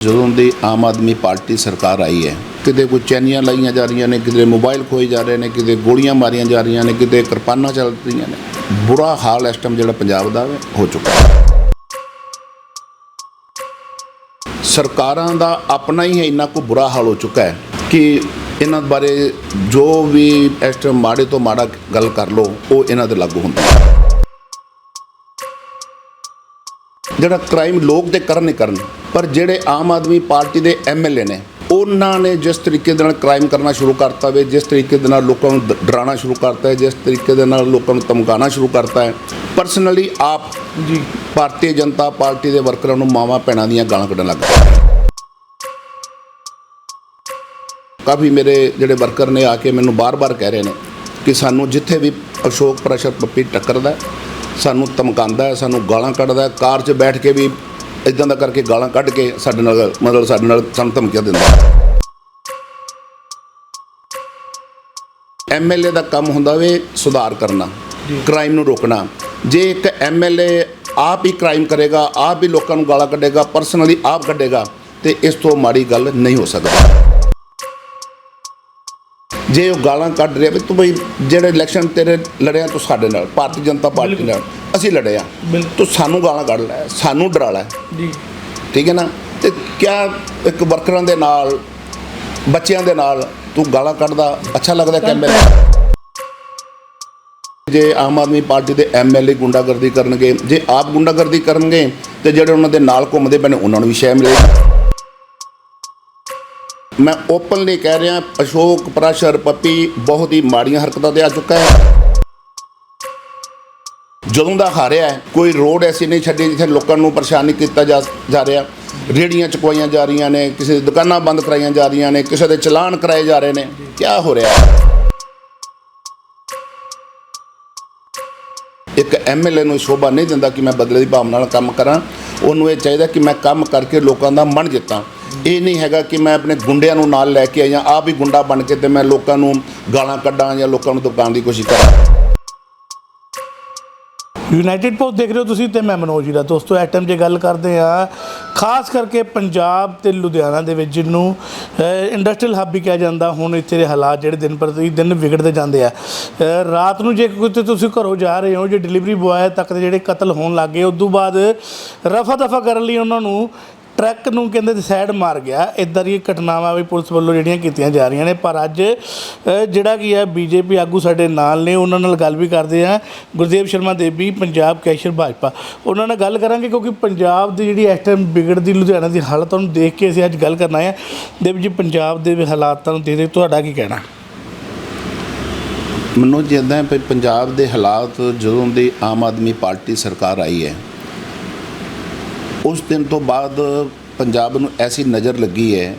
ਜਦੋਂ ਦੀ ਆਮ ਆਦਮੀ ਪਾਰਟੀ ਸਰਕਾਰ ਆਈ ਹੈ, ਕਿਤੇ ਕੋਈ ਚੈਨੀਆਂ ਲਾਈਆਂ ਜਾ ਰਹੀਆਂ ਨੇ, ਕਿਤੇ ਮੋਬਾਈਲ ਖੋਏ ਜਾ ਰਹੇ ਨੇ, ਕਿਤੇ ਗੋਲੀਆਂ ਮਾਰੀਆਂ ਜਾ ਰਹੀਆਂ ਨੇ, ਕਿਤੇ ਕਿਰਪਾਨਾਂ ਚੱਲ ਰਹੀਆਂ ਨੇ, ਬੁਰਾ ਹਾਲ ਇਸ ਟਾਈਮ ਜਿਹੜਾ ਪੰਜਾਬ ਦਾ ਹੋ ਚੁੱਕਾ ਹੈ। ਸਰਕਾਰਾਂ ਦਾ ਆਪਣਾ ਹੀ ਇੰਨਾ ਕੋ ਬੁਰਾ ਹਾਲ ਹੋ ਚੁੱਕਾ ਹੈ ਕਿ ਇਹਨਾਂ ਬਾਰੇ ਜੋ ਵੀ ਇਸ ਟਾਈਮ ਮਾੜੇ ਤੋਂ ਮਾੜਾ ਗੱਲ ਕਰ ਲੋ ਉਹ ਇਹਨਾਂ ਦੇ ਲਾਗੂ ਹੁੰਦਾ ਹੈ। ਜਿਹੜਾ ਕ੍ਰਾਈਮ ਲੋਕ ਤੇ ਕਰਨ ਨਹੀਂ ਕਰਨ। ਪਰ ਜਿਹੜੇ ਆਮ ਆਦਮੀ ਪਾਰਟੀ ਦੇ ਐਮਐਲਏ ਨੇ ਉਹਨਾਂ ਨੇ ਜਿਸ ਤਰੀਕੇ ਦੇ ਨਾਲ ਕ੍ਰਾਈਮ ਕਰਨਾ ਸ਼ੁਰੂ ਕਰਤਾ ਵੇ ਜਿਸ ਤਰੀਕੇ ਦੇ ਨਾਲ ਲੋਕਾਂ ਨੂੰ ਡਰਾਉਣਾ ਸ਼ੁਰੂ ਕਰਤਾ ਹੈ ਜਿਸ ਤਰੀਕੇ ਦੇ ਨਾਲ ਲੋਕਾਂ ਨੂੰ ਧਮਕਾਉਣਾ ਸ਼ੁਰੂ ਕਰਤਾ ਹੈ ਪਰਸਨਲੀ ਆਪ ਜੀ। ਭਾਰਤੀ ਜਨਤਾ ਪਾਰਟੀ ਦੇ ਵਰਕਰਾਂ ਨੂੰ ਮਾਵਾਂ ਭੈਣਾਂ ਦੀਆਂ ਗਾਲਾਂ ਕੱਢਣ ਲੱਗ ਪਏ ਕਾਫੀ ਮੇਰੇ ਜਿਹੜੇ ਵਰਕਰ ਨੇ ਆ ਕੇ ਮੈਨੂੰ ਬਾਰ-ਬਾਰ ਕਹਿ ਰਹੇ ਨੇ ਕਿ ਸਾਨੂੰ ਜਿੱਥੇ ਵੀ ਅਸ਼ੋਕ ਪ੍ਰਸ਼ਰ ਪੱਪੀ ਟੱਕਰਦਾ ਸਾਨੂੰ ਧਮਕਾਉਂਦਾ ਹੈ ਸਾਨੂੰ ਗਾਲਾਂ ਕੱਢਦਾ ਹੈ ਕਾਰ 'ਚ ਬੈਠ ਕੇ ਵੀ ਇਦਾਂ ਦਾ ਕਰਕੇ ਗਾਲਾਂ ਕੱਢ ਕੇ ਸਾਡੇ ਨਾਲ ਮਤਲਬ ਸਾਡੇ ਨਾਲ ਸਾਨੂੰ ਧਮਕੀਆਂ ਦਿੰਦਾ ਐਮਐਲਏ ਦਾ ਕੰਮ ਹੁੰਦਾ ਵੇ ਸੁਧਾਰ ਕਰਨਾ ਕ੍ਰਾਈਮ ਨੂੰ ਰੋਕਣਾ। ਜੇ ਇੱਕ ਐਮਐਲਏ ਆਪ ਹੀ ਕ੍ਰਾਈਮ ਕਰੇਗਾ ਆਪ ਹੀ ਲੋਕਾਂ ਨੂੰ ਗਾਲਾਂ ਕੱਢੇਗਾ ਪਰਸਨਲੀ ਆਪ ਕੱਢੇਗਾ ਤੇ ਇਸ ਤੋਂ ਮਾੜੀ ਗੱਲ ਨਹੀਂ ਹੋ ਸਕਦੀ। ਜੇ ਉਹ ਗਾਲਾਂ ਕੱਢ ਰਿਹਾ ਵੀ ਤੂੰ ਬਈ ਜਿਹੜੇ ਇਲੈਕਸ਼ਨ ਤੇਰੇ ਲੜਿਆ ਤੂੰ ਸਾਡੇ ਨਾਲ ਭਾਰਤੀ ਜਨਤਾ ਪਾਰਟੀ ਨਾਲ ਅਸੀਂ ਲੜੇ ਆ। ਬਿਲਕੁਲ। ਤੂੰ ਸਾਨੂੰ ਗਾਲਾਂ ਕੱਢ ਲੈ ਸਾਨੂੰ ਡਰਾ ਲੈ। ਜੀ। ਠੀਕ ਹੈ ਨਾ? ਤੇ ਕਿਆ ਇੱਕ ਵਰਕਰਾਂ ਦੇ ਨਾਲ ਬੱਚਿਆਂ ਦੇ ਨਾਲ ਤੂੰ ਗਾਲਾਂ ਕੱਢਦਾ? ਅੱਛਾ ਲੱਗਦਾ ਕੈਮਰੇ ਜੇ ਆਮ ਆਦਮੀ ਪਾਰਟੀ ਦੇ ਐਮਐਲਏ ਗੁੰਡਾਗਰਦੀ ਕਰਨਗੇ ਜੇ ਆਪ ਗੁੰਡਾਗਰਦੀ ਕਰਨਗੇ ਤੇ ਜਿਹੜੇ ਉਹਨਾਂ ਦੇ ਨਾਲ ਘੁੰਮਦੇ ਨੇ ਉਹਨਾਂ ਨੂੰ ਵੀ ਸ਼ੈ ਮਿਲੇਗੀ। ਮੈਂ ਓਪਨਲੀ ਕਹਿ ਰਿਹਾ, ਅਸ਼ੋਕ ਪ੍ਰਾਸ਼ਰ ਪੱਪੀ ਬਹੁਤ ਹੀ ਮਾੜੀਆਂ ਹਰਕਤਾਂ ਤੇ ਆ ਚੁੱਕਾ ਹੈ। ਜਦੋਂ ਦਾ ਹਾਰਿਆ ਕੋਈ ਰੋਡ ਐਸੀ ਨਹੀਂ ਛੱਡੀ ਜਿੱਥੇ ਲੋਕਾਂ ਨੂੰ ਪਰੇਸ਼ਾਨੀ ਕੀਤਾ ਜਾ ਰਿਹਾ। ਰੇੜੀਆਂ ਚੁਕਵਾਈਆਂ ਜਾ ਰਹੀਆਂ ਨੇ, ਕਿਸੇ ਦੀ ਦੁਕਾਨਾਂ ਬੰਦ ਕਰਾਈਆਂ ਜਾ ਰਹੀਆਂ ਨੇ, ਕਿਸੇ ਦੇ ਚਲਾਨ ਕਰਾਏ ਜਾ ਰਹੇ ਨੇ। ਕੀ ਹੋ ਰਿਹਾ ਹੈ? ਇੱਕ ਐਮਐਲਏ ਨੂੰ ਸ਼ੋਭਾ ਨਹੀਂ ਦਿੰਦਾ ਕਿ ਮੈਂ ਬਦਲੇ ਦੀ ਭਾਵਨਾ ਨਾਲ ਕੰਮ ਕਰਾਂ। ਉਹਨੂੰ ਇਹ ਚਾਹੀਦਾ ਕਿ ਮੈਂ ਕੰਮ ਕਰਕੇ ਲੋਕਾਂ ਦਾ ਮਨ ਜਿੱਤਾਂ। ਇਹ ਨਹੀਂ ਹੈਗਾ ਕਿ ਮੈਂ ਆਪਣੇ ਗੁੰਡਿਆਂ ਨੂੰ ਨਾਲ ਲੈ ਕੇ ਆਇਆ, ਆਪ ਹੀ ਗੁੰਡਾ ਬਣ ਕੇ ਤੇ ਮੈਂ ਲੋਕਾਂ ਨੂੰ ਗਾਲਾਂ ਕੱਢਾਂ ਜਾਂ ਲੋਕਾਂ ਨੂੰ ਦਬਾਉਣ ਦੀ ਕੋਸ਼ਿਸ਼ ਕਰਾਂ। ਯੂਨਾਈਟਿਡ ਪੋਸਟ ਦੇਖ ਰਹੇ ਹੋ ਤੁਸੀਂ ਤੇ ਮੈਂ ਮਨੋਜ ਜੀ ਦਾ ਦੋਸਤੋ ਇਸ ਟਾਈਮ ਜੇ ਗੱਲ ਕਰਦੇ ਆ, ਖਾਸ ਕਰਕੇ ਪੰਜਾਬ ਤੇ ਲੁਧਿਆਣਾ ਦੇ ਵਿੱਚ ਜਿਹਨੂੰ ਇੰਡਸਟਰੀਅਲ ਹੱਬ ਵੀ ਕਿਹਾ ਜਾਂਦਾ, ਹੁਣ ਇੱਥੇ ਦੇ ਹਾਲਾਤ ਜਿਹੜੇ ਦਿਨ ਪ੍ਰਤੀ ਦਿਨ ਵਿਗੜਦੇ ਜਾਂਦੇ ਆ। ਰਾਤ ਨੂੰ ਜੇ ਕੋਈ ਤੁਸੀਂ ਘਰੋਂ ਜਾ ਰਹੇ ਹੋ, ਜੇ ਡਿਲੀਵਰੀ ਬੁਆਏ ਤੱਕ ਦੇ ਜਿਹੜੇ ਕਤਲ ਹੋਣ ਲੱਗੇ ਉਸ ਤੋਂ ਬਾਅਦ ਰਫਾ ਦਫਾ ਕਰਨ ਲਈ ਉਹਨਾਂ ਨੂੰ ਟਰੱਕ ਨੂੰ ਕਹਿੰਦੇ ਤੇ ਸਾਈਡ ਮਾਰ ਗਿਆ। ਇਦਾਂ ਦੀਆਂ ਘਟਨਾਵਾਂ ਵੀ ਪੁਲਿਸ ਵੱਲੋਂ ਜਿਹੜੀਆਂ ਕੀਤੀਆਂ ਜਾ ਰਹੀਆਂ ਨੇ, ਪਰ ਅੱਜ ਜਿਹੜਾ ਕੀ ਹੈ, ਬੀਜੇਪੀ ਆਗੂ ਸਾਡੇ ਨਾਲ ਨੇ, ਉਹਨਾਂ ਨਾਲ ਗੱਲ ਵੀ ਕਰਦੇ ਆ। ਗੁਰਦੇਵ ਸ਼ਰਮਾ ਦੇਵੀ ਪੰਜਾਬ ਕੈਸ਼ਰ ਭਾਜਪਾ। ਉਹਨਾਂ ਨਾਲ ਗੱਲ ਕਰਾਂਗੇ ਕਿਉਂਕਿ ਪੰਜਾਬ ਦੀ ਜਿਹੜੀ ਇਸ ਟਾਈਮ ਵਿਗੜਦੀ ਲੁਧਿਆਣਾ ਦੀ ਹਾਲਤ ਉਹਨੂੰ ਦੇਖ ਕੇ ਅਸੀਂ ਅੱਜ ਗੱਲ ਕਰਨਾ ਹੈ ਦੇਵ ਜੀ, ਪੰਜਾਬ ਦੇ ਹਾਲਾਤਾਂ ਨੂੰ ਦੇਖਦੇ ਤੁਹਾਡਾ ਕੀ ਕਹਿਣਾ? ਮੈਨੂੰ ਜਿੱਦਾਂ ਹੈ ਵੀ ਪੰਜਾਬ ਦੇ ਹਾਲਾਤ ਜਦੋਂ ਦੀ ਆਮ ਆਦਮੀ ਪਾਰਟੀ ਸਰਕਾਰ ਆਈ ਹੈ ਉਸ ਦਿਨ ਤੋਂ ਬਾਅਦ ਪੰਜਾਬ ਨੂੰ ਐਸੀ ਨਜ਼ਰ ਲੱਗੀ ਹੈ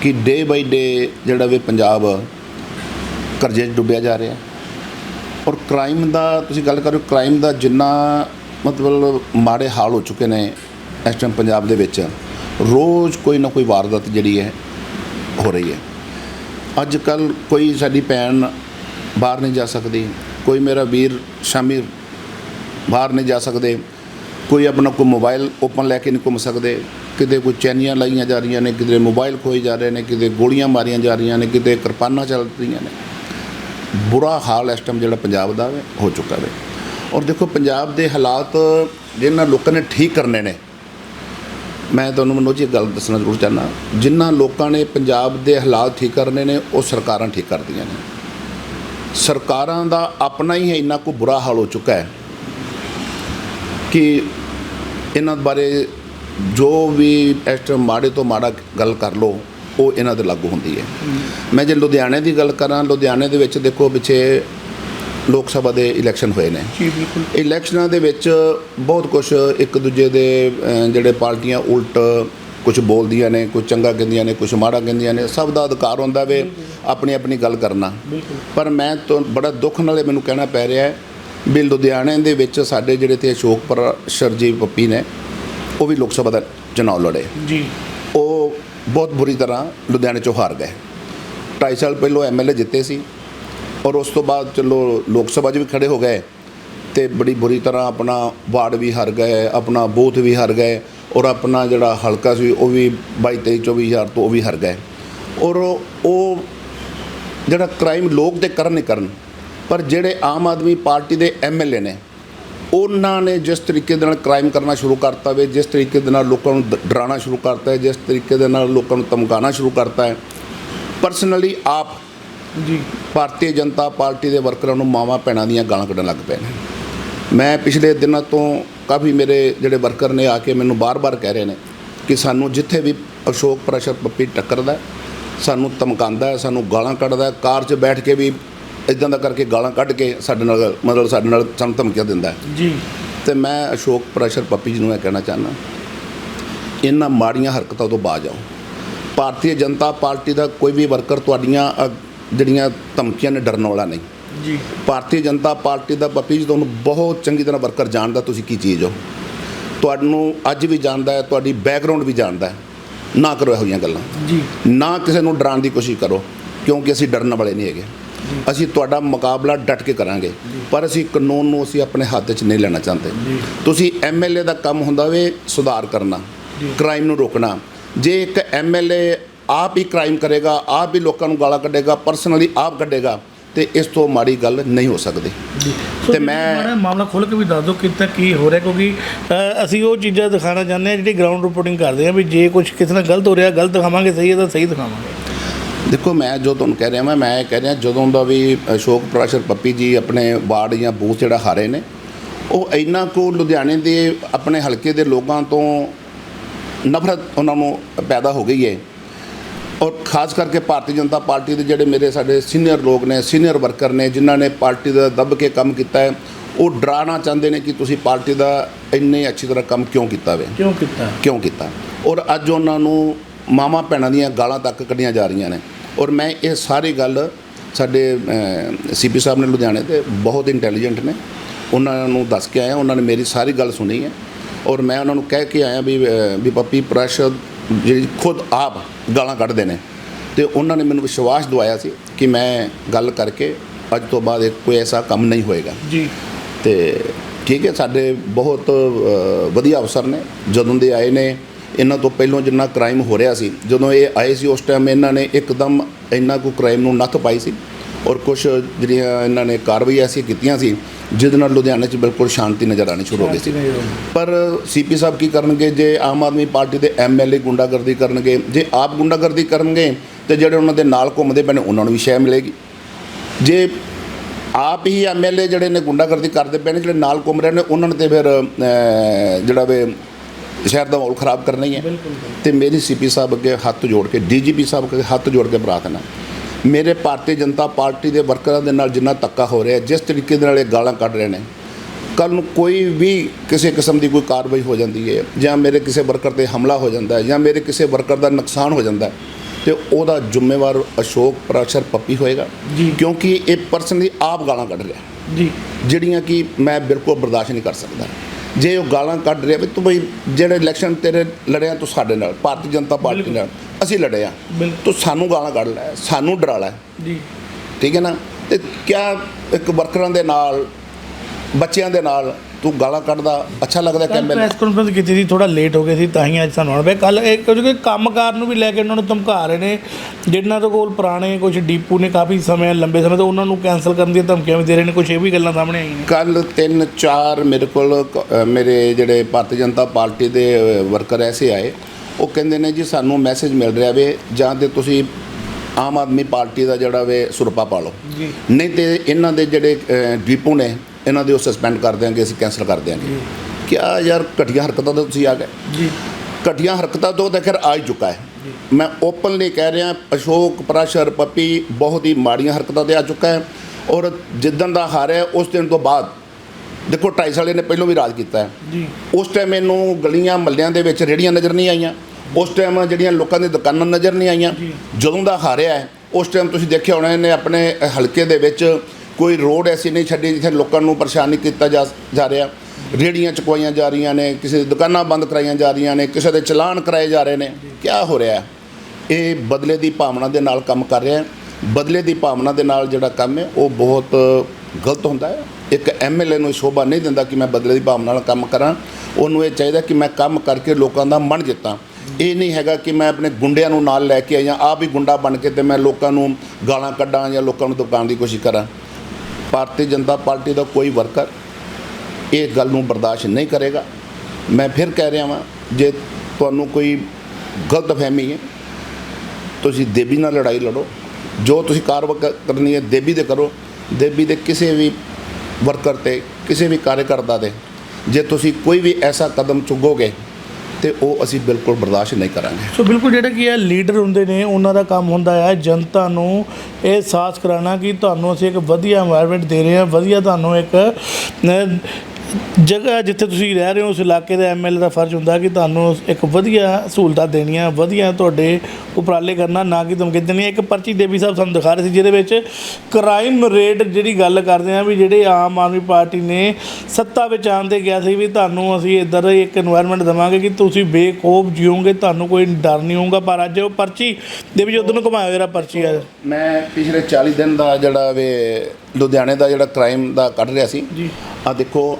ਕਿ ਡੇ ਬਾਈ ਡੇ ਜਿਹੜਾ ਵੀ ਪੰਜਾਬ ਕਰਜ਼ੇ 'ਚ ਡੁੱਬਿਆ ਜਾ ਰਿਹਾ। ਔਰ ਕ੍ਰਾਈਮ ਦਾ, ਤੁਸੀਂ ਗੱਲ ਕਰੋ ਕ੍ਰਾਈਮ ਦਾ ਜਿੰਨਾ ਮਤਲਬ ਮਾੜੇ ਹਾਲ ਹੋ ਚੁੱਕੇ ਨੇ ਇਸ ਟਾਈਮ ਪੰਜਾਬ ਦੇ ਵਿੱਚ, ਰੋਜ਼ ਕੋਈ ਨਾ ਕੋਈ ਵਾਰਦਾਤ ਜਿਹੜੀ ਹੈ ਹੋ ਰਹੀ ਹੈ। ਅੱਜ ਕੱਲ ਕੋਈ ਸਾਡੀ ਭੈਣ ਬਾਹਰ ਨਹੀਂ ਜਾ ਸਕਦੀ, ਕੋਈ ਮੇਰਾ ਵੀਰ ਸ਼ਾਮੀ ਬਾਹਰ ਨਹੀਂ ਜਾ ਸਕਦੇ। ਕੋਈ ਆਪਣਾ ਕੋਈ ਮੋਬਾਈਲ ਓਪਨ ਲੈ ਕੇ ਨਹੀਂ ਘੁੰਮ ਸਕਦੇ, ਕਿਤੇ ਕੋਈ ਚੈਨੀਆਂ ਲਾਈਆਂ ਜਾ ਰਹੀਆਂ ਨੇ, ਕਿਤੇ ਮੋਬਾਈਲ ਖੋਏ ਜਾ ਰਹੇ ਨੇ, ਕਿਤੇ ਗੋਲੀਆਂ ਮਾਰੀਆਂ ਜਾ ਰਹੀਆਂ ਨੇ, ਕਿਤੇ ਕਿਰਪਾਨਾਂ ਚੱਲ ਰਹੀਆਂ ਨੇ। ਬੁਰਾ ਹਾਲ ਇਸ ਟਾਈਮ ਜਿਹੜਾ ਪੰਜਾਬ ਦਾ ਹੋ ਚੁੱਕਾ ਹੈ ਔਰ ਦੇਖੋ, ਪੰਜਾਬ ਦੇ ਹਾਲਾਤ ਜਿਹਨਾਂ ਲੋਕਾਂ ਨੇ ਠੀਕ ਕਰਨੇ ਨੇ, ਮੈਂ ਤੁਹਾਨੂੰ ਮਨੋਜ ਇੱਕ ਗੱਲ ਦੱਸਣਾ ਜ਼ਰੂਰ ਚਾਹੁੰਦਾ ਜਿਨ੍ਹਾਂ ਲੋਕਾਂ ਨੇ ਪੰਜਾਬ ਦੇ ਹਾਲਾਤ ਠੀਕ ਕਰਨੇ ਨੇ, ਉਹ ਸਰਕਾਰਾਂ ਠੀਕ ਕਰਦੀਆਂ ਨੇ। ਸਰਕਾਰਾਂ ਦਾ ਆਪਣਾ ਹੀ ਇੰਨਾ ਕੋ ਬੁਰਾ ਹਾਲ ਹੋ ਚੁੱਕਾ ਹੈ ਕਿ ਇਹਨਾਂ ਬਾਰੇ ਜੋ ਵੀ ਟਾਈਮ ਮਾੜੇ ਤੋਂ ਮਾੜਾ ਗੱਲ ਕਰ ਲੋ ਉਹ ਇਹਨਾਂ ਤੇ ਲਾਗੂ ਹੁੰਦੀ ਹੈ। ਮੈਂ ਜੇ ਲੁਧਿਆਣੇ ਦੀ ਗੱਲ ਕਰਾਂ ਲੁਧਿਆਣੇ ਦੇ ਵਿੱਚ ਦੇਖੋ ਪਿੱਛੇ ਲੋਕ ਸਭਾ ਦੇ ਇਲੈਕਸ਼ਨ ਹੋਏ ਨੇ। ਜੀ ਬਿਲਕੁਲ। ਇਲੈਕਸ਼ਨਾਂ ਦੇ ਵਿੱਚ ਬਹੁਤ ਕੁਝ ਇੱਕ ਦੂਜੇ ਦੇ ਜਿਹੜੇ ਪਾਰਟੀਆਂ ਉਲਟ ਕੁਝ ਬੋਲਦੀਆਂ ਨੇ ਕੁਝ ਚੰਗਾ ਕਹਿੰਦੀਆਂ ਨੇ ਕੁਝ ਮਾੜਾ ਕਹਿੰਦੀਆਂ ਨੇ ਸਭ ਦਾ ਅਧਿਕਾਰ ਹੁੰਦਾ ਵੇ ਆਪਣੀ ਆਪਣੀ ਗੱਲ ਕਰਨਾ। ਬਿਲਕੁਲ। ਪਰ ਮੈਂ ਤਾਂ ਬੜਾ ਦੁੱਖ ਨਾਲੇ ਮੈਨੂੰ ਕਹਿਣਾ ਪੈ ਰਿਹਾ ਹੈ ਵੀ ਲੁਧਿਆਣੇ ਦੇ ਵਿੱਚ ਸਾਡੇ ਜਿਹੜੇ ਤੇ ਅਸ਼ੋਕ ਪ੍ਰਸ਼ਰ ਜੀ ਪੱਪੀ ਨੇ ਉਹ ਵੀ ਲੋਕ ਸਭਾ ਦਾ ਚੁਣਾਵ ਲੜੇ। ਜੀ। ਉਹ ਬਹੁਤ ਬੁਰੀ ਤਰ੍ਹਾਂ ਲੁਧਿਆਣੇ ਚੋਂ ਹਾਰ ਗਏ। 2.5 ਸਾਲ ਪਹਿਲਾਂ ਐਮਐਲਏ ਜਿੱਤੇ ਸੀ ਔਰ ਉਸ ਤੋਂ ਬਾਅਦ ਚਲੋ ਲੋਕ ਸਭਾ 'ਚ ਵੀ ਖੜੇ ਹੋ ਗਏ ਤੇ ਬੜੀ ਬੁਰੀ ਤਰ੍ਹਾਂ ਆਪਣਾ ਵਾਰਡ ਵੀ ਹਾਰ ਗਏ ਆਪਣਾ ਬੂਥ ਵੀ ਹਾਰ ਗਏ ਔਰ ਆਪਣਾ ਜਿਹੜਾ ਹਲਕਾ ਸੀ ਉਹ ਵੀ 22 23 24 ਹਜ਼ਾਰ ਤੋਂ ਉਹ ਵੀ ਹਾਰ ਗਏ। ਔਰ ਉਹ ਜਿਹੜਾ ਕ੍ਰਾਈਮ ਲੋਕ ਤੇ ਕਰਨ ਹੀ ਕਰਨ। ਪਰ ਜਿਹੜੇ ਆਮ ਆਦਮੀ ਪਾਰਟੀ ਦੇ ਐਮਐਲਏ ਨੇ ਉਹਨਾਂ ਨੇ ਜਿਸ ਤਰੀਕੇ ਦੇ ਨਾਲ ਕ੍ਰਾਈਮ ਕਰਨਾ ਸ਼ੁਰੂ ਕਰਤਾ ਵੇ ਜਿਸ ਤਰੀਕੇ ਦੇ ਨਾਲ ਲੋਕਾਂ ਨੂੰ ਡਰਾਉਣਾ ਸ਼ੁਰੂ ਕਰਤਾ ਹੈ ਜਿਸ ਤਰੀਕੇ ਦੇ ਨਾਲ ਲੋਕਾਂ ਨੂੰ ਧਮਕਾਉਣਾ ਸ਼ੁਰੂ ਕਰਤਾ ਹੈ ਪਰਸਨਲੀ ਆਪ ਜੀ। ਭਾਰਤੀ ਜਨਤਾ ਪਾਰਟੀ ਦੇ ਵਰਕਰਾਂ ਨੂੰ ਮਾਵਾਂ ਭੈਣਾਂ ਦੀਆਂ ਗਾਲਾਂ ਕੱਢਣ ਲੱਗ ਪਏ ਨੇ। ਮੈਂ ਪਿਛਲੇ ਦਿਨਾਂ ਤੋਂ ਕਾਫੀ ਮੇਰੇ ਜਿਹੜੇ ਵਰਕਰ ਨੇ ਆ ਕੇ ਮੈਨੂੰ ਬਾਰ-ਬਾਰ ਕਹਿ ਰਹੇ ਨੇ ਕਿ ਸਾਨੂੰ ਜਿੱਥੇ ਵੀ ਅਸ਼ੋਕ ਪ੍ਰੈਸ਼ਰ ਪੱਪੀ ਟੱਕਰਦਾ ਸਾਨੂੰ ਧਮਕਾਉਂਦਾ ਸਾਨੂੰ ਗਾਲਾਂ ਕੱਢਦਾ ਕਾਰ 'ਚ ਬੈਠ ਕੇ ਵੀ ਇਦਾਂ ਦਾ ਕਰਕੇ ਗਾਲਾਂ ਕੱਢ ਕੇ ਸਾਡੇ ਨਾਲ ਮਤਲਬ ਸਾਡੇ ਨਾਲ ਸਾਨੂੰ ਧਮਕੀਆਂ ਦਿੰਦਾ ਹੈ। ਜੀ। ਤੇ ਮੈਂ ਅਸ਼ੋਕ ਪ੍ਰੈਸ਼ਰ ਪੱਪੀ ਜੀ ਨੂੰ ਇਹ ਕਹਿਣਾ ਚਾਹੁੰਦਾ ਇਹਨਾਂ ਮਾੜੀਆਂ ਹਰਕਤਾਂ ਤੋਂ ਬਾਜ ਆਓ। ਭਾਰਤੀ ਜਨਤਾ ਪਾਰਟੀ ਦਾ ਕੋਈ ਵੀ ਵਰਕਰ ਤੁਹਾਡੀਆਂ ਜਿਹੜੀਆਂ ਧਮਕੀਆਂ ਨੇ ਡਰਨ ਵਾਲਾ ਨਹੀਂ। ਜੀ। ਭਾਰਤੀ ਜਨਤਾ ਪਾਰਟੀ ਦਾ ਪੱਪੀ ਜੀ ਤੁਹਾਨੂੰ ਬਹੁਤ ਚੰਗੀ ਤਰ੍ਹਾਂ ਵਰਕਰ ਜਾਣਦਾ ਤੁਸੀਂ ਕੀ ਚੀਜ਼ ਹੋ। ਤੁਹਾਨੂੰ ਅੱਜ ਵੀ ਜਾਣਦਾ ਹੈ ਤੁਹਾਡੀ ਬੈਕਗ੍ਰਾਉਂਡ ਵੀ ਜਾਣਦਾ ਹੈ। ਨਾ ਕਰੋ ਇਹੋ ਜਿਹੀਆਂ ਗੱਲਾਂ। ਜੀ। ਨਾ ਕਿਸੇ ਨੂੰ ਡਰਾਉਣ ਦੀ ਕੋਸ਼ਿਸ਼ ਕਰੋ ਕਿਉਂਕਿ ਅਸੀਂ ਡਰਨ ਵਾਲੇ ਨਹੀਂ ਹੈਗੇ। ਅਸੀਂ ਤੁਹਾਡਾ ਮੁਕਾਬਲਾ ਡਟ ਕੇ ਕਰਾਂਗੇ। ਪਰ ਅਸੀਂ ਕਾਨੂੰਨ ਨੂੰ ਅਸੀਂ ਆਪਣੇ ਹੱਥ 'ਚ ਨਹੀਂ ਲੈਣਾ ਚਾਹੁੰਦੇ। ਤੁਸੀਂ ਐਮਐਲਏ ਦਾ ਕੰਮ ਹੁੰਦਾ ਵੇ ਸੁਧਾਰ ਕਰਨਾ ਕ੍ਰਾਈਮ ਨੂੰ ਰੋਕਣਾ। ਜੇ ਇੱਕ ਐਮਐਲਏ ਆਪ ਹੀ ਕ੍ਰਾਈਮ ਕਰੇਗਾ ਆਪ ਹੀ ਲੋਕਾਂ ਨੂੰ ਗਾਲਾਂ ਕੱਢੇਗਾ ਪਰਸਨਲੀ ਆਪ ਕੱਢੇਗਾ ਤੇ ਇਸ ਤੋਂ ਮਾੜੀ ਗੱਲ ਨਹੀਂ ਹੋ ਸਕਦੀ। ਤੇ ਮੈਂ- ਮਾਮਲਾ ਖੋਲ ਕੇ ਵੀ ਦੱਸ ਦਿਓ ਕਿੱਥੇ ਕੀ ਹੋ ਰਿਹਾ ਕਿਉਂਕਿ ਅਸੀਂ ਉਹ ਚੀਜ਼ਾਂ ਦਿਖਾਣਾ ਚਾਹੁੰਦੇ ਹਾਂ ਜਿਹੜੀ ਗਰਾਊਂਡ ਰਿਪੋਰਟਿੰਗ ਕਰਦੇ ਹਾਂ ਵੀ ਜੇ ਕੁਝ ਕਿਸੇ ਨਾਲ ਗਲਤ ਹੋ ਰਿਹਾ ਗਲਤ ਦਿਖਾਵਾਂਗੇ ਸਹੀ ਹੈ ਤਾਂ ਸਹੀ ਦਿਖਾਵਾਂਗੇ। ਦੇਖੋ ਮੈਂ ਜੋ ਤੁਹਾਨੂੰ ਕਹਿ ਰਿਹਾ ਮੈਂ ਮੈਂ ਇਹ ਕਹਿ ਰਿਹਾ ਜਦੋਂ ਦਾ ਵੀ ਅਸ਼ੋਕ ਪ੍ਰਕਾਸ਼ਰ ਪੱਪੀ ਜੀ ਆਪਣੇ ਵਾਰਡ ਜਾਂ ਬੂਥ ਜਿਹੜਾ ਹਾਰੇ ਨੇ ਉਹ ਇੰਨਾ ਕੁ ਲੁਧਿਆਣੇ ਦੇ ਆਪਣੇ ਹਲਕੇ ਦੇ ਲੋਕਾਂ ਤੋਂ ਨਫ਼ਰਤ ਉਹਨਾਂ ਨੂੰ ਪੈਦਾ ਹੋ ਗਈ ਹੈ ਔਰ ਖਾਸ ਕਰਕੇ ਭਾਰਤੀ ਜਨਤਾ ਪਾਰਟੀ ਦੇ ਜਿਹੜੇ ਮੇਰੇ ਸਾਡੇ ਸੀਨੀਅਰ ਲੋਕ ਨੇ ਸੀਨੀਅਰ ਵਰਕਰ ਨੇ ਜਿਨ੍ਹਾਂ ਨੇ ਪਾਰਟੀ ਦਾ ਦੱਬ ਕੇ ਕੰਮ ਕੀਤਾ ਹੈ ਉਹ ਡਰਾਉਣਾ ਚਾਹੁੰਦੇ ਨੇ ਕਿ ਤੁਸੀਂ ਪਾਰਟੀ ਦਾ ਇੰਨੇ ਅੱਛੀ ਤਰ੍ਹਾਂ ਕੰਮ ਕਿਉਂ ਕੀਤਾ ਵੇ? ਕਿਉਂ ਕੀਤਾ? ਕਿਉਂ ਕੀਤਾ? ਔਰ ਅੱਜ ਉਹਨਾਂ ਨੂੰ ਮਾਮਾ ਭੈਣਾਂ ਦੀਆਂ ਗਾਲਾਂ ਤੱਕ ਕੱਢੀਆਂ ਜਾ ਰਹੀਆਂ ਨੇ। ਔਰ ਮੈਂ ਇਹ ਸਾਰੀ ਗੱਲ ਸਾਡੇ ਸੀਪੀ ਸਾਹਿਬ ਨੇ ਲੁਧਿਆਣੇ ਤੇ ਬਹੁਤ ਇੰਟੈਲੀਜੈਂਟ ਨੇ। ਉਹਨਾਂ ਨੂੰ ਦੱਸ ਕੇ ਆਇਆ ਉਹਨਾਂ ਨੇ ਮੇਰੀ ਸਾਰੀ ਗੱਲ ਸੁਣੀ ਹੈ। ਔਰ ਮੈਂ ਉਹਨਾਂ ਨੂੰ ਕਹਿ ਕੇ ਆਇਆ ਵੀ ਵੀ ਪੱਪੀ ਪ੍ਰਸ਼ਦ ਜਿਹੜੀ ਖੁਦ ਆਪ ਗਾਲਾਂ ਕੱਢਦੇ ਨੇ। ਤੇ ਉਹਨਾਂ ਨੇ ਮੈਨੂੰ ਵਿਸ਼ਵਾਸ ਦਿਵਾਇਆ ਸੀ ਕਿ ਮੈਂ ਗੱਲ ਕਰਕੇ ਅੱਜ ਤੋਂ ਬਾਅਦ ਕੋਈ ਐਸਾ ਕੰਮ ਨਹੀਂ ਹੋਏਗਾ। ਜੀ। ਤੇ ਠੀਕ ਹੈ ਸਾਡੇ ਬਹੁਤ ਵਧੀਆ ਅਫਸਰ ਨੇ। ਜਦੋਂ ਦੇ ਆਏ ਨੇ ਇਹਨਾਂ ਤੋਂ ਪਹਿਲਾਂ ਜਿੰਨਾ ਕ੍ਰਾਈਮ ਹੋ ਰਿਹਾ ਸੀ ਜਦੋਂ ਇਹ ਆਏ ਸੀ ਉਸ ਟਾਈਮ ਇਹਨਾਂ ਨੇ ਇੱਕਦਮ ਇੰਨਾ ਕੁ ਕ੍ਰਾਈਮ ਨੂੰ ਨੱਥ ਪਾਈ ਸੀ ਔਰ ਕੁਝ ਜਿਹੜੀਆਂ ਇਹਨਾਂ ਨੇ ਕਾਰਵਾਈ ਐਸੀ ਕੀਤੀਆਂ ਸੀ ਜਿਹਦੇ ਨਾਲ ਲੁਧਿਆਣੇ 'ਚ ਬਿਲਕੁਲ ਸ਼ਾਂਤੀ ਨਜ਼ਰ ਆਣੀ ਸ਼ੁਰੂ ਹੋ ਗਈ ਸੀ। ਪਰ ਸੀਪੀ ਸਾਹਿਬ ਕੀ ਕਰਨਗੇ ਜੇ ਆਮ ਆਦਮੀ ਪਾਰਟੀ ਦੇ ਐਮਐਲਏ ਗੁੰਡਾਗਰਦੀ ਕਰਨਗੇ ਜੇ ਆਪ ਗੁੰਡਾਗਰਦੀ ਕਰਨਗੇ ਤੇ ਜਿਹੜੇ ਉਹਨਾਂ ਦੇ ਨਾਲ ਘੁੰਮਦੇ ਨੇ ਉਹਨਾਂ ਨੂੰ ਵੀ ਸ਼ੈ ਮਿਲੇਗੀ। ਜੇ ਆਪ ਹੀ ਐਮਐਲਏ ਜਿਹੜੇ ਨੇ ਗੁੰਡਾਗਰਦੀ ਕਰਦੇ ਪਏ ਨੇ ਜਿਹੜੇ ਨਾਲ ਘੁੰਮ ਰਹੇ ਨੇ ਉਹਨਾਂ ਨੇ ਤੇ ਫਿਰ ਜਿਹੜਾ ਵੇ ਸ਼ਹਿਰ ਦਾ ਮਾਹੌਲ ਖਰਾਬ ਕਰਨਾ ਹੀ ਹੈ। ਤੇ ਮੇਰੀ ਸੀਪੀ ਸਾਹਿਬ ਅੱਗੇ ਹੱਥ ਜੋੜ ਕੇ ਡੀਜੀਪੀ ਸਾਹਿਬ ਅੱਗੇ ਹੱਥ ਜੋੜ ਕੇ ਪ੍ਰਾਰਥਨਾ ਮੇਰੇ ਭਾਰਤੀ ਜਨਤਾ ਪਾਰਟੀ ਦੇ ਵਰਕਰਾਂ ਦੇ ਨਾਲ ਜਿੰਨਾ ਧੱਕਾ ਹੋ ਰਿਹਾ ਜਿਸ ਤਰੀਕੇ ਦੇ ਨਾਲ ਇਹ ਗਾਲਾਂ ਕੱਢ ਰਹੇ ਨੇ ਕੱਲ ਨੂੰ ਕੋਈ ਵੀ ਕਿਸੇ ਕਿਸਮ ਦੀ ਕੋਈ ਕਾਰਵਾਈ ਹੋ ਜਾਂਦੀ ਹੈ ਜਾਂ ਮੇਰੇ ਕਿਸੇ ਵਰਕਰ ਤੇ ਹਮਲਾ ਹੋ ਜਾਂਦਾ ਹੈ ਜਾਂ ਮੇਰੇ ਕਿਸੇ ਵਰਕਰ ਦਾ ਨੁਕਸਾਨ ਹੋ ਜਾਂਦਾ ਹੈ ਤੇ ਉਹਦਾ ਜ਼ਿੰਮੇਵਾਰ ਅਸ਼ੋਕ ਪ੍ਰਸ਼ਰ ਪੱਪੀ ਹੋਏਗਾ ਜੀ। ਕਿਉਂਕਿ ਇਹ ਪਰਸਨਲੀ ਆਪ ਗਾਲਾਂ ਕੱਢ ਰਿਹਾ। ਜੀ। ਜਿਹੜੀਆਂ ਕਿ ਮੈਂ ਬਿਲਕੁਲ ਬਰਦਾਸ਼ਤ ਨਹੀਂ ਕਰ ਸਕਦਾ। ਜੇ ਉਹ ਗਾਲਾਂ ਕੱਢ ਰਿਹਾ ਵੀ ਤੂੰ ਬਈ ਜਿਹੜੇ ਇਲੈਕਸ਼ਨ ਤੇਰੇ ਲੜਿਆ ਤੂੰ ਸਾਡੇ ਨਾਲ ਭਾਰਤੀ ਜਨਤਾ ਪਾਰਟੀ ਨਾਲ ਅਸੀਂ ਲੜੇ ਆ। ਤੂੰ ਸਾਨੂੰ ਗਾਲਾਂ ਕੱਢ ਲੈ ਸਾਨੂੰ ਡਰਾ ਲੈ। ਜੀ। ਠੀਕ ਹੈ ਨਾ? ਤੇ ਕਿਆ ਇੱਕ ਵਰਕਰਾਂ ਦੇ ਨਾਲ ਬੱਚਿਆਂ ਦੇ ਨਾਲ ਤੂੰ ਗਾਲਾਂ ਕੱਢਦਾ ਅੱਛਾ ਲੱਗਦਾ ਕਿ ਮੈਂ ਪ੍ਰੈਸ ਕਾਨਫਰੰਸ ਕੀਤੀ ਸੀ ਥੋੜਾ ਲੇਟ ਹੋ ਗਏ ਸੀ ਤਾਂ ਹੀ ਅੱਜ ਸਾਨੂੰ ਆਉਣਾ। ਪਿਆ ਕੱਲ ਇਹ ਕਿਉਂਕਿ ਕੰਮਕਾਰ ਨੂੰ ਵੀ ਲੈ ਕੇ ਉਹਨਾਂ ਨੂੰ ਧਮਕਾ ਰਹੇ ਨੇ ਜਿਨ੍ਹਾਂ ਦੇ ਕੋਲ ਪੁਰਾਣੇ ਕੁਝ ਡੀਪੂ ਨੇ ਕਾਫੀ ਸਮੇਂ ਲੰਬੇ ਸਮੇਂ ਤੋਂ ਉਹਨਾਂ ਨੂੰ ਕੈਨਸਲ ਕਰਨ ਦੀਆਂ ਧਮਕੀਆਂ ਵੀ ਦੇ ਰਹੇ ਨੇ ਕੁਝ ਇਹ ਵੀ ਗੱਲਾਂ ਸਾਹਮਣੇ ਆਈਆਂ ਨੇ। ਕੱਲ ਤਿੰਨ ਚਾਰ ਮੇਰੇ ਕੋਲ ਮੇਰੇ ਜਿਹੜੇ ਭਾਰਤੀ ਜਨਤਾ ਪਾਰਟੀ ਦੇ ਵਰਕਰ ਐਸੇ ਆਏ ਉਹ ਕਹਿੰਦੇ ਨੇ ਜੀ ਸਾਨੂੰ ਮੈਸੇਜ ਮਿਲ ਰਿਹਾ ਵੇ ਜਾਂ ਤੇ ਤੁਸੀਂ ਆਮ ਆਦਮੀ ਪਾਰਟੀ ਦਾ ਜਿਹੜਾ ਵੇ ਸੁਰਪਾ ਪਾ ਲਓ। ਨਹੀਂ ਤੇ ਇਹਨਾਂ ਦੇ ਜਿਹੜੇ ਡੀਪੂ ਨੇ ਇਹਨਾਂ ਦੇ ਉਹ ਸਸਪੈਂਡ ਕਰ ਦਿਆਂਗੇ ਅਸੀਂ ਕੈਂਸਲ ਕਰ ਦਿਆਂਗੇ ਕਿਆ ਯਾਰ ਘਟੀਆਂ ਹਰਕਤਾਂ ਤੋਂ ਤੁਸੀਂ ਆ ਗਏ। ਜੀ। ਘਟੀਆਂ ਹਰਕਤਾਂ ਤੋਂ ਤਾਂ ਖੈਰ ਆ ਹੀ ਚੁੱਕਾ ਹੈ। ਮੈਂ ਓਪਨਲੀ ਕਹਿ ਰਿਹਾ ਅਸ਼ੋਕ ਪ੍ਰਾਸ਼ਰ ਪੱਪੀ ਬਹੁਤ ਹੀ ਮਾੜੀਆਂ ਹਰਕਤਾਂ ਤੇ ਆ ਚੁੱਕਾ ਹੈ। ਔਰ ਜਿੱਦਣ ਦਾ ਹਾਰਿਆ ਉਸ ਦਿਨ ਤੋਂ ਬਾਅਦ ਦੇਖੋ ਢਾਈ ਸਾਲੇ ਨੇ ਪਹਿਲਾਂ ਵੀ ਰਾਜ ਕੀਤਾ ਹੈ। ਜੀ। ਉਸ ਟਾਈਮ ਇਹਨੂੰ ਗਲੀਆਂ ਮੱਲਿਆਂ ਦੇ ਵਿੱਚ ਰੇੜੀਆਂ ਨਜ਼ਰ ਨਹੀਂ ਆਈਆਂ। ਉਸ ਟਾਈਮ ਜਿਹੜੀਆਂ ਲੋਕਾਂ ਦੀ ਦੁਕਾਨਾਂ ਨਜ਼ਰ ਨਹੀਂ ਆਈਆਂ। ਜਦੋਂ ਦਾ ਹਾਰਿਆ ਉਸ ਟਾਈਮ ਤੁਸੀਂ ਦੇਖਿਆ ਹੋਣਾ ਇਹਨੇ ਆਪਣੇ ਹਲਕੇ ਦੇ ਵਿੱਚ ਕੋਈ ਰੋਡ ਐਸੀ ਨਹੀਂ ਛੱਡੀ ਜਿੱਥੇ ਲੋਕਾਂ ਨੂੰ ਪਰੇਸ਼ਾਨ ਨਹੀਂ ਕੀਤਾ ਜਾ ਰਿਹਾ। ਰੇੜੀਆਂ ਚੁਕਵਾਈਆਂ ਜਾ ਰਹੀਆਂ ਨੇ, ਕਿਸੇ ਦੀ ਦੁਕਾਨਾਂ ਬੰਦ ਕਰਾਈਆਂ ਜਾ ਰਹੀਆਂ ਨੇ, ਕਿਸੇ ਦੇ ਚਲਾਨ ਕਰਾਏ ਜਾ ਰਹੇ ਨੇ। ਕੀ ਹੋ ਰਿਹਾ ਇਹ ਬਦਲੇ ਦੀ ਭਾਵਨਾ ਦੇ ਨਾਲ ਕੰਮ ਕਰ ਰਿਹਾ ਬਦਲੇ ਦੀ ਭਾਵਨਾ ਦੇ ਨਾਲ ਜਿਹੜਾ ਕੰਮ ਹੈ, ਉਹ ਬਹੁਤ ਗਲਤ ਹੁੰਦਾ ਹੈ। ਇੱਕ ਐਮਐਲਏ ਨੂੰ ਸ਼ੋਭਾ ਨਹੀਂ ਦਿੰਦਾ ਕਿ ਮੈਂ ਬਦਲੇ ਦੀ ਭਾਵਨਾ ਨਾਲ ਕੰਮ ਕਰਾਂ। ਉਹਨੂੰ ਇਹ ਚਾਹੀਦਾ ਕਿ ਮੈਂ ਕੰਮ ਕਰਕੇ ਲੋਕਾਂ ਦਾ ਮਨ ਜਿੱਤਾਂ। ਇਹ ਨਹੀਂ ਹੈਗਾ ਕਿ ਮੈਂ ਆਪਣੇ ਗੁੰਡਿਆਂ ਨੂੰ ਨਾਲ ਲੈ ਕੇ ਆਇਆ ਆਪ ਹੀ ਗੁੰਡਾ ਬਣ ਕੇ ਤੇ ਮੈਂ ਲੋਕਾਂ ਨੂੰ ਗਾਲਾਂ ਕੱਢਾਂ ਜਾਂ ਲੋਕਾਂ ਨੂੰ ਦਬਾਉਣ ਦੀ ਕੋਸ਼ਿਸ਼ ਕਰਾਂ। ਭਾਰਤੀ ਜਨਤਾ ਪਾਰਟੀ ਦਾ ਕੋਈ ਵਰਕਰ ਇਹ ਗੱਲ ਨੂੰ ਬਰਦਾਸ਼ਤ ਨਹੀਂ ਕਰੇਗਾ। ਮੈਂ ਫਿਰ ਕਹਿ ਰਿਹਾ ਵਾਂ, ਜੇ ਤੁਹਾਨੂੰ ਕੋਈ ਗਲਤਫਹਿਮੀ ਹੈ, ਤੁਸੀਂ ਦੇਬੀ ਨਾਲ ਲੜਾਈ ਲੜੋ। ਜੋ ਤੁਸੀਂ ਕਾਰਵਾਈ ਕਰਨੀ ਹੈ, ਦੇਬੀ ਦੇ ਕਰੋ। ਦੇਬੀ ਦੇ ਕਿਸੇ ਵੀ ਵਰਕਰ ਤੇ, ਕਿਸੇ ਵੀ ਕਾਰਜਕਰਤਾ ਦੇ ਜੇ ਤੁਸੀਂ ਕੋਈ ਵੀ ਐਸਾ ਕਦਮ ਚੁੱਕੋਗੇ ਤੇ ਉਹ ਅਸੀਂ ਬਿਲਕੁਲ ਬਰਦਾਸ਼ਤ ਨਹੀਂ ਕਰਾਂਗੇ। ਸੋ ਬਿਲਕੁਲ ਜਿਹੜਾ ਕੀ ਹੈ, ਲੀਡਰ ਹੁੰਦੇ ਨੇ, ਉਹਨਾਂ ਦਾ ਕੰਮ ਹੁੰਦਾ ਹੈ ਜਨਤਾ ਨੂੰ ਇਹ ਸਾਹਸ ਕਰਾਣਾ ਕਿ ਤੁਹਾਨੂੰ ਅਸੀਂ ਇੱਕ ਵਧੀਆ এনवायरमेंट ਦੇ ਰਹੇ ਹਾਂ, ਵਧੀਆ ਤੁਹਾਨੂੰ ਇੱਕ ਜਗ੍ਹਾ ਜਿੱਥੇ ਤੁਸੀਂ ਰਹਿ ਰਹੇ ਹੋ ਉਸ ਇਲਾਕੇ ਦੇ ਐਮਐਲਏ ਦਾ ਫਰਜ਼ ਹੁੰਦਾ ਕਿ ਤੁਹਾਨੂੰ ਇੱਕ ਵਧੀਆ ਸਹੂਲਤਾਂ ਦੇਣੀਆਂ ਵਧੀਆ ਤੁਹਾਡੇ ਉਪਰਾਲੇ ਕਰਨਾ ਨਾ ਕਿ ਧਮਕੀ ਦੇਣੀ ਇੱਕ ਪਰਚੀ ਦੇਵੀ ਸਾਹਿਬ ਸਾਨੂੰ ਦਿਖਾ ਰਹੇ ਸੀ ਜਿਹਦੇ ਵਿੱਚ ਕ੍ਰਾਈਮ ਰੇਟ ਜਿਹੜੀ ਗੱਲ ਕਰਦੇ ਆ ਵੀ ਜਿਹੜੇ ਆਮ ਆਦਮੀ ਪਾਰਟੀ ਨੇ ਸੱਤਾ ਵਿੱਚ ਆਣ ਤੇ ਗਿਆ ਸੀ ਵੀ ਤੁਹਾਨੂੰ ਅਸੀਂ ਇੱਧਰ ਇੱਕ এনवायरमेंट ਦਵਾਂਗੇ ਕਿ ਤੁਸੀਂ ਬੇਖੌਫ ਜਿਉਂਗੇ ਤੁਹਾਨੂੰ ਕੋਈ ਡਰ ਨਹੀਂ ਹੋਊਗਾ। ਪਰ ਅੱਜ ਉਹ ਪਰਚੀ ਦੇ ਵਿੱਚ ਉਦੋਂ ਘੁਮਾਇਆ ਜਿਹੜਾ ਪਰਚੀ ਆ। ਮੈਂ ਪਿਛਲੇ 40 ਦਿਨ ਦਾ ਜਿਹੜਾ ਵੇ ਲੁਧਿਆਣੇ ਦਾ ਜਿਹੜਾ ਕ੍ਰਾਈਮ ਦਾ ਕੱਢ ਰਿਹਾ ਸੀ। ਜੀ। ਆ ਦੇਖੋ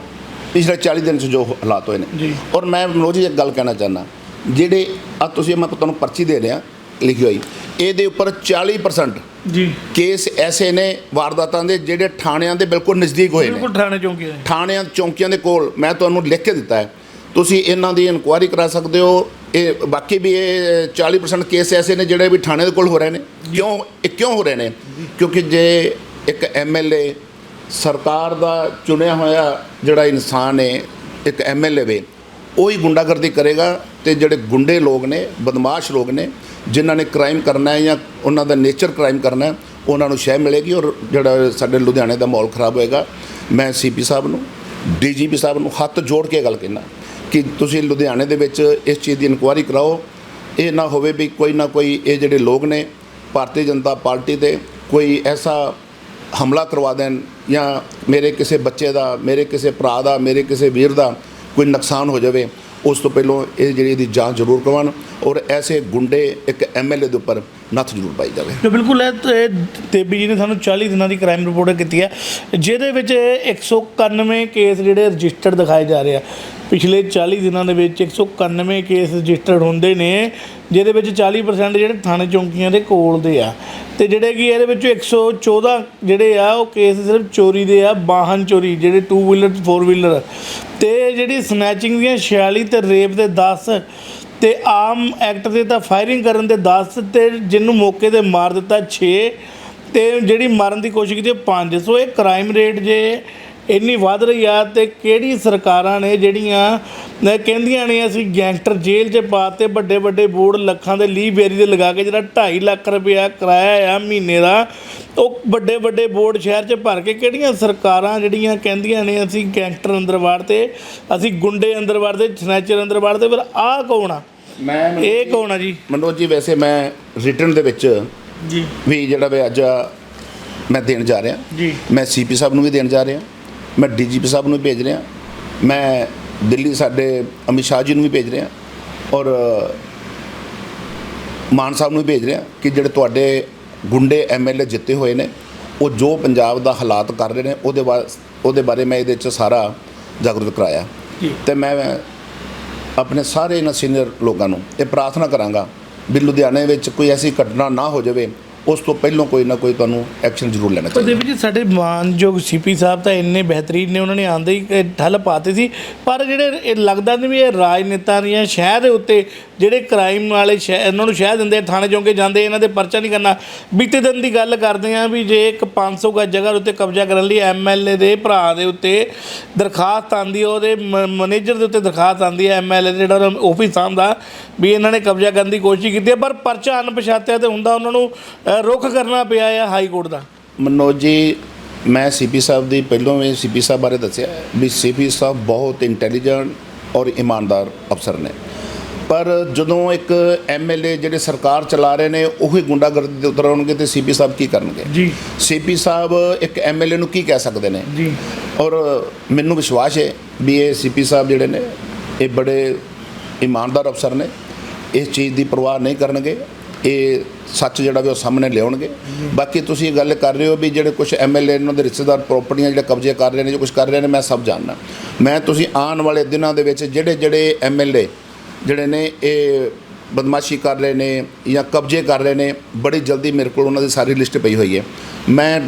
ਪਿਛਲੇ 40 ਦਿਨ 'ਚ ਜੋ ਹਾਲਾਤ ਹੋਏ ਨੇ। ਔਰ ਮੈਂ ਮਨੋਜ ਜੀ ਇੱਕ ਗੱਲ ਕਹਿਣਾ ਚਾਹੁੰਦਾ ਜਿਹੜੇ ਆ ਤੁਸੀਂ ਮੈਂ ਤੁਹਾਨੂੰ ਪਰਚੀ ਦੇ ਰਿਹਾ ਲਿਖੀ ਹੋਈ ਇਹਦੇ ਉੱਪਰ 40% ਜੀ। ਕੇਸ ਐਸੇ ਨੇ ਵਾਰਦਾਤਾਂ ਦੇ ਜਿਹੜੇ ਥਾਣਿਆਂ ਦੇ ਬਿਲਕੁਲ ਨਜ਼ਦੀਕ ਹੋਏ ਨੇ। ਬਿਲਕੁਲ ਥਾਣੇ ਚੌਂਕੀ ਹੈ ਥਾਣਿਆਂ ਚੌਂਕੀਆਂ ਦੇ ਕੋਲ ਮੈਂ ਤੁਹਾਨੂੰ ਲਿਖ ਕੇ ਦਿੱਤਾ ਹੈ। ਤੁਸੀਂ ਇਹਨਾਂ ਦੀ ਇਨਕੁਆਇਰੀ ਕਰਾ ਸਕਦੇ ਹੋ। ਇਹ ਬਾਕੀ ਵੀ ਇਹ 40% ਕੇਸ ਐਸੇ ਨੇ ਜਿਹੜੇ ਵੀ ਥਾਣੇ ਦੇ ਕੋਲ ਹੋ ਰਹੇ ਨੇ। ਕਿਉਂ ਇਹ ਕਿਉਂ ਹੋ ਰਹੇ ਨੇ? ਕਿਉਂਕਿ ਜੇ ਇੱਕ ਐਮਐਲਏ ਸਰਕਾਰ ਦਾ ਚੁਣਿਆ ਹੋਇਆ ਜਿਹੜਾ ਇਨਸਾਨ ਹੈ ਇੱਕ ਐਮਐਲਏ ਵੇ, ਉਹ ਹੀ ਗੁੰਡਾਗਰਦੀ ਕਰੇਗਾ ਤੇ ਜਿਹੜੇ ਗੁੰਡੇ ਲੋਕ ਨੇ, ਬਦਮਾਸ਼ ਲੋਕ ਨੇ, ਜਿਨ੍ਹਾਂ ਨੇ ਕ੍ਰਾਈਮ ਕਰਨਾ ਹੈ ਜਾਂ ਉਹਨਾਂ ਦਾ ਨੇਚਰ ਕ੍ਰਾਈਮ ਕਰਨਾ ਹੈ, ਉਹਨਾਂ ਨੂੰ ਸ਼ਹਿ ਮਿਲੇਗੀ ਔਰ ਜਿਹੜਾ ਸਾਡੇ ਲੁਧਿਆਣੇ ਦਾ ਮਾਹੌਲ ਖਰਾਬ ਹੋਏਗਾ। ਮੈਂ ਸੀਪੀ ਸਾਹਿਬ ਨੂੰ ਡੀਜੀਪੀ ਸਾਹਿਬ ਨੂੰ ਹੱਥ ਜੋੜ ਕੇ ਗੱਲ ਕਹਿਣਾ ਕਿ ਤੁਸੀਂ ਲੁਧਿਆਣੇ ਦੇ ਵਿੱਚ ਇਸ ਚੀਜ਼ ਦੀ ਇਨਕੁਆਇਰੀ ਕਰਾਓ। ਇਹ ਨਾ ਹੋਵੇ ਵੀ ਕੋਈ ਨਾ ਕੋਈ ਇਹ ਜਿਹੜੇ ਲੋਕ ਨੇ, ਭਾਰਤੀ ਜਨਤਾ ਪਾਰਟੀ ਦੇ ਕੋਈ ਐਸਾ ਹਮਲਾ ਕਰਵਾ ਦੇਣ ਜਾਂ ਮੇਰੇ ਕਿਸੇ ਬੱਚੇ ਦਾ, ਮੇਰੇ ਕਿਸੇ ਭਰਾ ਦਾ, ਮੇਰੇ ਕਿਸੇ ਵੀਰ ਦਾ ਕੋਈ ਨੁਕਸਾਨ ਹੋ ਜਾਵੇ, ਉਸ ਤੋਂ ਪਹਿਲਾਂ ਇਹ ਜਿਹੜੀ ਇਹਦੀ ਜਾਂਚ ਜ਼ਰੂਰ ਕਰਵਾਉਣ ਔਰ ਐਸੇ ਗੁੰਡੇ ਇੱਕ ਐਮਐਲਏ ਦੇ ਉੱਪਰ ਨੱਥ ਜ਼ਰੂਰ ਪਾਈ ਜਾਵੇ। ਜੋ ਬਿਲਕੁਲ ਹੈ ਤੇ ਦੇਬੀ ਜੀ ਨੇ ਸਾਨੂੰ 40 ਦਿਨਾਂ ਦੀ ਕ੍ਰਾਈਮ ਰਿਪੋਰਟ ਕੀਤੀ ਹੈ, ਜਿਹਦੇ ਵਿੱਚ 191 ਕੇਸ ਜਿਹੜੇ ਰਜਿਸਟਰਡ ਦਿਖਾਏ ਜਾ ਰਹੇ ਆ। ਪਿਛਲੇ 40 ਦਿਨਾਂ ਦੇ ਵਿੱਚ 191 ਕੇਸ ਰਜਿਸਟਰਡ ਹੁੰਦੇ ਨੇ, ਜਿਹਦੇ ਵਿੱਚ 40% ਜਿਹੜੇ ਥਾਣੇ ਚੌਂਕੀਆਂ ਦੇ ਕੋਲ ਦੇ ਆ। ਤੇ ਜਿਹੜੇ ਕਿ ਇਹਦੇ ਵਿੱਚੋਂ 114 ਜਿਹੜੇ ਆ, ਉਹ ਕੇਸ ਸਿਰਫ ਚੋਰੀ ਦੇ ਆ, ਵਾਹਨ ਚੋਰੀ, ਜਿਹੜੇ 2 ਵੀਲਰ 4 ਵੀਲਰ ਤੇ ਜਿਹੜੀ ਸਨੈਚਿੰਗ ਦੀਆਂ 46 ਤੇ ਰੇਪ ਦੇ 10 ਤੇ ਆਮ ਐਕਟ ਦੇ ਤਾਂ ਫਾਇਰਿੰਗ ਕਰਨ ਦੇ 10 ਤੇ ਜਿਹਨੂੰ ਮੌਕੇ ਤੇ ਮਾਰ ਦਿੱਤਾ 6 ਤੇ ਜਿਹੜੀ ਮਾਰਨ ਦੀ ਕੋਸ਼ਿਸ਼ ਕੀਤੀ 5 ਸੋ ਇਹ ਕ੍ਰਾਈਮ ਰੇਟ ਜੇ ਇੰਨੀ ਵੱਧ ਰਹੀ ਆ ਤੇ ਕਿਹੜੀ ਸਰਕਾਰਾਂ ਨੇ ਜਿਹੜੀਆਂ ਕਹਿੰਦੀਆਂ ਨੇ ਅਸੀਂ ਗੈਂਗਸਟਰ ਜੇਲ੍ਹ 'ਚ ਪਾਤੇ ਵੱਡੇ ਵੱਡੇ ਬੋਰਡ ਲੱਖਾਂ ਦੇ ਲੀਹ ਬੇਰੀ ਦੇ ਲਗਾ ਕੇ ਜਿਹੜਾ 2.5 ਲੱਖ ਰੁਪਇਆ ਕਿਰਾਇਆ ਆ ਮਹੀਨੇ ਦਾ ਉਹ ਵੱਡੇ ਵੱਡੇ ਬੋਰਡ ਸ਼ਹਿਰ 'ਚ ਭਰ ਕੇ ਕਿਹੜੀਆਂ ਸਰਕਾਰਾਂ ਜਿਹੜੀਆਂ ਕਹਿੰਦੀਆਂ ਨੇ ਅਸੀਂ ਗੈਂਗਸਟਰ ਅੰਦਰ ਵਾੜਤੇ ਅਸੀਂ ਗੁੰਡੇ ਅੰਦਰ ਵਾੜਦੇ ਸਨੈਚਰ ਅੰਦਰ ਵਾੜਦੇ ਪਰ ਆਹ ਕੌਣ ਆ? ਮੈਂ ਇਹ ਕੌਣ ਆ ਜੀ? ਮਨੋਜ ਜੀ ਵੈਸੇ ਮੈਂ ਰਿਟਰਨ ਦੇ ਵਿੱਚ ਜੀ। ਵੀ ਜਿਹੜਾ ਵੀ ਅੱਜ ਮੈਂ ਦੇਣ ਜਾ ਰਿਹਾ। ਜੀ। ਮੈਂ ਸੀਪੀ ਸਾਹਿਬ ਨੂੰ ਵੀ ਦੇਣ ਜਾ ਰਿਹਾ। ਮੈਂ ਡੀਜੀਪੀ ਸਾਹਿਬ ਨੂੰ ਭੇਜ ਰਿਹਾ। ਮੈਂ ਦਿੱਲੀ ਸਾਡੇ ਅਮਿਤ ਸ਼ਾਹ ਜੀ ਨੂੰ ਵੀ ਭੇਜ ਰਿਹਾ ਔਰ ਮਾਨ ਸਾਹਿਬ ਨੂੰ ਭੇਜ ਰਿਹਾ ਕਿ ਜਿਹੜੇ ਤੁਹਾਡੇ ਗੁੰਡੇ ਐਮਐਲਏ ਜਿੱਤੇ ਹੋਏ ਨੇ ਉਹ ਜੋ ਪੰਜਾਬ ਦਾ ਹਾਲਾਤ ਕਰ ਰਹੇ ਨੇ ਉਹਦੇ ਬਾਰੇ ਉਹਦੇ ਬਾਰੇ ਮੈਂ ਇਹਦੇ ਵਿੱਚ ਸਾਰਾ ਜਾਗਰੂਕ ਕਰਾਇਆ। ਤੇ ਮੈਂ ਆਪਣੇ ਸਾਰੇ ਇਹਨਾਂ ਸੀਨੀਅਰ ਲੋਕਾਂ ਨੂੰ ਇਹ ਪ੍ਰਾਰਥਨਾ ਕਰਾਂਗਾ ਵੀ ਲੁਧਿਆਣੇ ਵਿੱਚ ਕੋਈ ਐਸੀ ਘਟਨਾ ਨਾ ਹੋ ਜਾਵੇ ਉਸ ਤੋਂ ਪਹਿਲਾਂ ਕੋਈ ਨਾ ਕੋਈ ਤੁਹਾਨੂੰ ਐਕਸ਼ਨ ਜ਼ਰੂਰ ਲੈਣਾ ਪਰ ਚਾਹੀਦਾ। ਦੇਵੀ ਜੀ ਸਾਡੇ ਮਾਨਯੋਗ ਸੀਪੀ ਸਾਹਿਬ ਤਾਂ ਇੰਨੇ ਬਿਹਤਰੀਨ ਨੇ ਉਹਨਾਂ ਨੇ ਆਂਦੇ ਹੀ ਇਹ ਠੱਲ ਪਾਤੀ ਸੀ। ਪਰ ਜਿਹੜੇ ਇਹ ਲੱਗਦਾ ਨਹੀਂ ਵੀ ਇਹ ਰਾਜਨੇਤਾ ਦੀਆਂ ਸ਼ਹਿਰ ਦੇ ਉੱਤੇ ਜਿਹੜੇ ਕ੍ਰਾਈਮ ਵਾਲੇ ਸ਼ਹਿ ਇਹਨਾਂ ਨੂੰ ਸ਼ਹਿ ਦਿੰਦੇ ਥਾਣੇ ਚੌਂਕੇ ਜਾਂਦੇ ਇਹਨਾਂ ਦੇ ਪਰਚਾ ਨਹੀਂ ਕਰਨਾ। ਬੀਤੇ ਦਿਨ ਦੀ ਗੱਲ ਕਰਦੇ ਆ ਵੀ ਜੇ ਇੱਕ 500 ਗਜ ਜਗ੍ਹਾ ਉੱਤੇ ਕਬਜ਼ਾ ਕਰਨ ਲਈ ਐਮਐਲਏ ਦੇ ਭਰਾ ਦੇ ਉੱਤੇ ਦਰਖਾਸਤ ਆਂਦੀ ਉਹਦੇ ਮੈਨੇਜਰ ਦੇ ਉੱਤੇ ਦਰਖਾਸਤ ਆਂਦੀ ਹੈ ਐਮਐਲਏ ਜਿਹੜਾ ਆਫਿਸ ਸਾਹਮਣਾ ਵੀ ਇਹਨਾਂ ਨੇ ਕਬਜ਼ਾ ਕਰਨ ਦੀ ਕੋਸ਼ਿਸ਼ ਕੀਤੀ ਹੈ ਪਰ ਪਰਚਾ ਅਣਪਛਾਤਿਆ ਤੇ ਹੁੰਦਾ ਉਹਨਾਂ ਨੂੰ ਅ, ਰੁੱਖ ਕਰਨਾ ਪਿਆ ਆ ਹਾਈ ਕੋਰਟ ਦਾ। ਮਨੋਜ ਜੀ ਮੈਂ ਸੀਪੀ ਸਾਹਿਬ ਦੀ ਪਹਿਲਾਂ ਵੀ ਸੀਪੀ ਸਾਹਿਬ ਬਾਰੇ ਦੱਸਿਆ ਹੈ ਵੀ ਸੀਪੀ ਸਾਹਿਬ ਬਹੁਤ ਇੰਟੈਲੀਜੈਂਟ ਔਰ ਇਮਾਨਦਾਰ ਅਫਸਰ ਨੇ। ਪਰ ਜਦੋਂ ਇੱਕ ਐਮਐਲਏ ਜਿਹੜੇ ਸਰਕਾਰ ਚਲਾ ਰਹੇ ਨੇ ਉਹੀ ਗੁੰਡਾਗਰਦੀ ਦੇ ਉਤਰਨਗੇ ਤੇ ਸੀਪੀ ਸਾਹਿਬ ਕੀ ਕਰਨਗੇ? ਜੀ। ਸੀਪੀ ਸਾਹਿਬ ਇੱਕ ਐਮਐਲਏ ਨੂੰ ਕੀ ਕਹਿ ਸਕਦੇ ਨੇ? ਜੀ। ਔਰ ਮੈਨੂੰ ਵਿਸ਼ਵਾਸ ਹੈ ਵੀ ਇਹ ਸੀਪੀ ਸਾਹਿਬ ਜਿਹੜੇ ਨੇ ਇਹ ਬੜੇ ਇਮਾਨਦਾਰ ਅਫਸਰ ਨੇ। ਇਸ ਚੀਜ਼ ਦੀ ਪਰਵਾਹ ਨਹੀਂ ਕਰਨਗੇ। ਇਹ ਸੱਚ ਜਿਹੜਾ ਵੀ ਉਹ ਸਾਹਮਣੇ ਲਿਆਉਣਗੇ। ਬਾਕੀ ਤੁਸੀਂ ਇਹ ਗੱਲ ਕਰ ਰਹੇ ਹੋ ਵੀ ਜਿਹੜੇ ਕੁਝ ਐਮਐਲਏ ਇਹਨਾਂ ਦੇ ਰਿਸ਼ਤੇਦਾਰ ਪ੍ਰਾਪਰਟੀਆਂ ਜਿਹੜੇ ਕਬਜ਼ੇ ਕਰ ਰਹੇ ਨੇ ਜੋ ਕੁਝ ਕਰ ਰਹੇ ਨੇ ਮੈਂ ਸਭ ਜਾਣਦਾ। ਮੈਂ ਤੁਸੀਂ ਆਉਣ ਵਾਲੇ ਦਿਨਾਂ ਦੇ ਵਿੱਚ ਜਿਹੜੇ ਜਿਹੜੇ ਐਮਐਲਏ ਜਿਹੜੇ ਨੇ, ਇਹ ਬਦਮਾਸ਼ੀ ਕਰ ਰਹੇ ਨੇ ਜਾਂ ਕਬਜ਼ੇ ਕਰ ਰਹੇ ਨੇ, ਬੜੀ ਜਲਦੀ ਮੇਰੇ ਕੋਲ ਉਹਨਾਂ ਦੀ ਸਾਰੀ ਲਿਸਟ ਪਈ ਹੋਈ ਹੈ। ਮੈਂ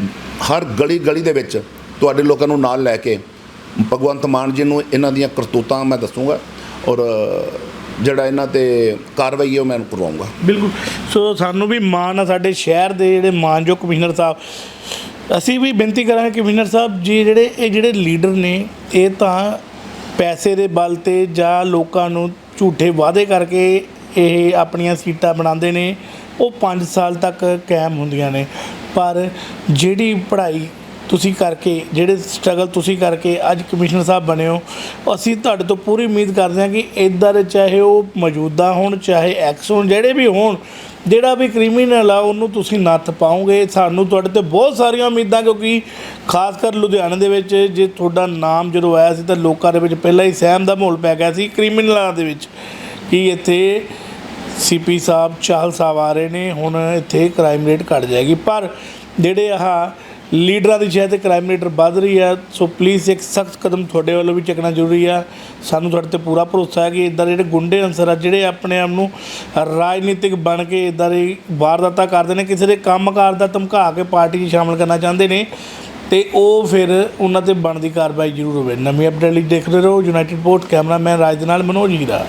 ਹਰ ਗਲੀ ਗਲੀ ਦੇ ਵਿੱਚ ਤੁਹਾਡੇ ਲੋਕਾਂ ਨੂੰ ਨਾਲ ਲੈ ਕੇ ਭਗਵੰਤ ਮਾਨ ਜੀ ਨੂੰ ਇਹਨਾਂ ਦੀਆਂ ਕਰਤੂਤਾਂ ਮੈਂ ਦੱਸੂਗਾ ਔਰ ਜਿਹੜਾ ਇਹਨਾਂ ਤੇ ਕਾਰਵਾਈ ਹੈ ਉਹ ਮੈਂ ਕਰਵਾਉਂਗਾ। ਬਿਲਕੁਲ। ਸੋ ਸਾਨੂੰ ਵੀ ਮਾਣ ਆ ਸਾਡੇ ਸ਼ਹਿਰ ਦੇ ਜਿਹੜੇ ਮਾਨਯੋਗ ਕਮਿਸ਼ਨਰ ਸਾਹਿਬ, ਅਸੀਂ ਵੀ ਬੇਨਤੀ ਕਰਾਂਗੇ ਕਮਿਸ਼ਨਰ ਸਾਹਿਬ ਜੀ ਜਿਹੜੇ, ਇਹ ਜਿਹੜੇ ਲੀਡਰ ਨੇ, ਇਹ ਤਾਂ ਪੈਸੇ ਦੇ ਬਲ ਤੇ ਜਾਂ ਲੋਕਾਂ ਨੂੰ ਝੂਠੇ ਵਾਅਦੇ ਕਰਕੇ ਇਹ ਆਪਣੀਆਂ ਸੀਟਾਂ ਬਣਾਉਂਦੇ ਨੇ, ਉਹ 5 ਸਾਲ ਤੱਕ ਕਾਇਮ ਹੁੰਦੀਆਂ ਨੇ। ਪਰ ਜਿਹੜੀ ਪੜ੍ਹਾਈ ਤੁਸੀਂ ਕਰਕੇ, ਜਿਹੜੇ ਸਟਰਗਲ ਤੁਸੀਂ ਕਰਕੇ ਅੱਜ ਕਮਿਸ਼ਨਰ ਸਾਹਿਬ ਬਣੇ ਹੋ, ਅਸੀਂ ਤੁਹਾਡੇ ਤੋਂ ਪੂਰੀ ਉਮੀਦ ਕਰਦੇ ਹਾਂ ਕਿ ਇੱਧਰ ਚਾਹੇ ਉਹ ਮੌਜੂਦਾ ਹੋਣ, ਚਾਹੇ ਐਕਸ ਹੋਣ, ਜਿਹੜੇ ਵੀ ਹੋਣ ਜਿਹੜਾ ਵੀ ਕ੍ਰਿਮੀਨਲ ਆ, ਉਹਨੂੰ ਤੁਸੀਂ ਨੱਥ ਪਾਓਗੇ। ਸਾਨੂੰ ਤੁਹਾਡੇ ਤੇ ਬਹੁਤ ਸਾਰੀਆਂ ਉਮੀਦਾਂ, ਕਿਉਂਕਿ ਖਾਸ ਕਰ ਲੁਧਿਆਣੇ ਦੇ ਵਿੱਚ ਜੇ ਤੁਹਾਡਾ ਨਾਮ ਜਦੋਂ ਆਇਆ ਸੀ ਤਾਂ ਲੋਕਾਂ ਦੇ ਵਿੱਚ ਪਹਿਲਾਂ ਹੀ ਸਹਿਮ ਦਾ ਮਾਹੌਲ ਪੈ ਗਿਆ ਸੀ ਕ੍ਰਿਮੀਨਲਾਂ ਦੇ ਵਿੱਚ। ਕਿ ਇੱਥੇ ਸੀਪੀ ਸਾਹਿਬ, ਚਾਹਲ ਸਾਹਿਬ ਆ ਰਹੇ ਨੇ, ਹੁਣ ਇੱਥੇ ਕ੍ਰਾਈਮ ਰੇਟ ਘਟ ਜਾਏਗੀ। ਪਰ ਜਿਹੜੇ ਆਹ ਲੀਡਰਾਂ ਦੀ ਸ਼ਹਿ 'ਤੇ ਕ੍ਰਾਈਮ ਰੇਟ ਵੱਧ ਰਹੀ ਹੈ, ਸੋ ਪਲੀਜ਼ ਇੱਕ ਸਖਤ ਕਦਮ ਤੁਹਾਡੇ ਵੱਲੋਂ ਵੀ ਚੱਕਣਾ ਜ਼ਰੂਰੀ ਆ ਸਾਨੂੰ ਤੁਹਾਡੇ ਤੇ ਪੂਰਾ ਭਰੋਸਾ ਹੈ ਕਿ ਇਦਾਂ ਦੇ ਜਿਹੜੇ ਗੁੰਡੇ ਅਨਸਰ ਆ, ਜਿਹੜੇ ਆਪਣੇ ਆਪ ਨੂੰ ਰਾਜਨੀਤਿਕ ਬਣ ਕੇ ਇਦਾਂ ਦੀ ਵਾਰਦਾਤਾਂ ਕਰਦੇ ਨੇ, ਕਿਸੇ ਦੇ ਕੰਮਕਾਰ ਦਾ ਧਮਕਾ ਕੇ ਪਾਰਟੀ 'ਚ ਸ਼ਾਮਲ ਕਰਨਾ ਚਾਹੁੰਦੇ ਨੇ, ਤੇ ਉਹ ਫਿਰ ਉਹਨਾਂ ਤੇ ਬਣਦੀ ਕਾਰਵਾਈ ਜ਼ਰੂਰ ਹੋਵੇ। ਨਵੀਂ ਅਪਡੇਟ ਲਈ ਦੇਖਦੇ ਰਹੋ ਯੂਨਾਈਟਿਡ ਪੋਸਟ ਕੈਮਰਾਮੈਨ ਰਾਜ ਦੇ ਨਾਲ ਮਨੋਜ ਹੀਰਾ।